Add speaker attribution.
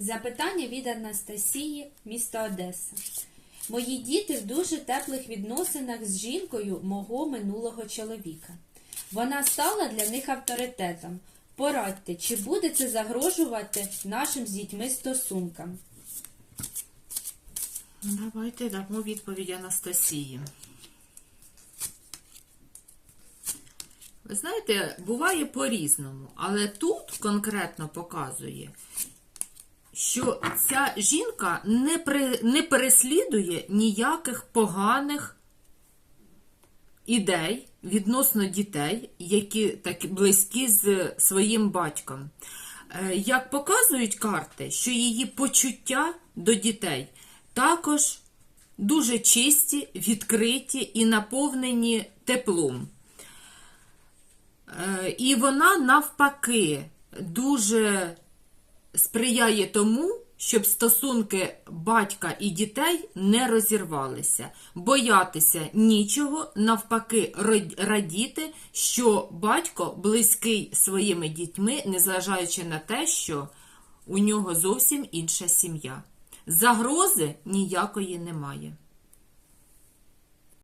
Speaker 1: Запитання від Анастасії, місто Одеса. Мої діти в дуже теплих відносинах з жінкою мого минулого чоловіка. Вона стала для них авторитетом. Порадьте, чи буде це загрожувати нашим з дітьми стосункам?
Speaker 2: Давайте дамо відповідь Анастасії. Ви знаєте, буває по-різному, але тут конкретно показує, що ця жінка не, при, не переслідує ніяких поганих ідей відносно дітей, які так близькі з своїм батьком. Е, Як показують карти, що її почуття до дітей також дуже чисті, відкриті і наповнені теплом. Е, І вона навпаки дуже сприяє тому, щоб стосунки батька і дітей не розірвалися, боятися нічого, навпаки, радіти, що батько близький своїми дітьми, незважаючи на те, що у нього зовсім інша сім'я. Загрози ніякої немає.